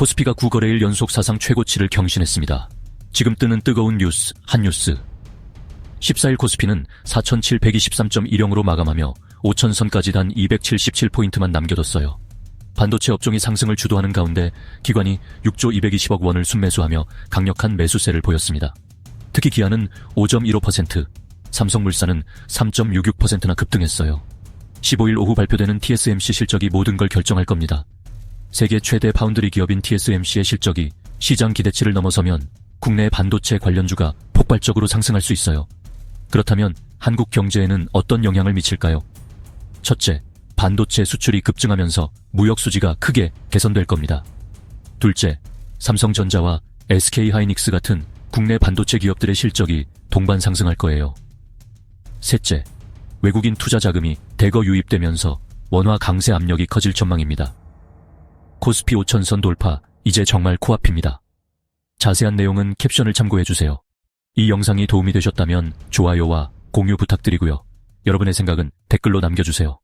코스피가 9거래일 연속 사상 최고치를 경신했습니다. 지금 뜨는 뜨거운 뉴스, 한 뉴스. 14일 코스피는 4,723.10으로 마감하며 5천선까지 단 277포인트만 남겨뒀어요. 반도체 업종이 상승을 주도하는 가운데 기관이 6조 220억 원을 순매수하며 강력한 매수세를 보였습니다. 특히 기아는 5.15%, 삼성물산은 3.66%나 급등했어요. 15일 오후 발표되는 TSMC 실적이 모든 걸 결정할 겁니다. 세계 최대 파운드리 기업인 TSMC의 실적이 시장 기대치를 넘어서면 국내 반도체 관련주가 폭발적으로 상승할 수 있어요. 그렇다면 한국 경제에는 어떤 영향을 미칠까요? 첫째, 반도체 수출이 급증하면서 무역 수지가 크게 개선될 겁니다. 둘째, 삼성전자와 SK하이닉스 같은 국내 반도체 기업들의 실적이 동반 상승할 거예요. 셋째, 외국인 투자 자금이 대거 유입되면서 원화 강세 압력이 커질 전망입니다. 코스피 5천선 돌파, 이제 정말 코앞입니다. 자세한 내용은 캡션을 참고해주세요. 이 영상이 도움이 되셨다면 좋아요와 공유 부탁드리고요. 여러분의 생각은 댓글로 남겨주세요.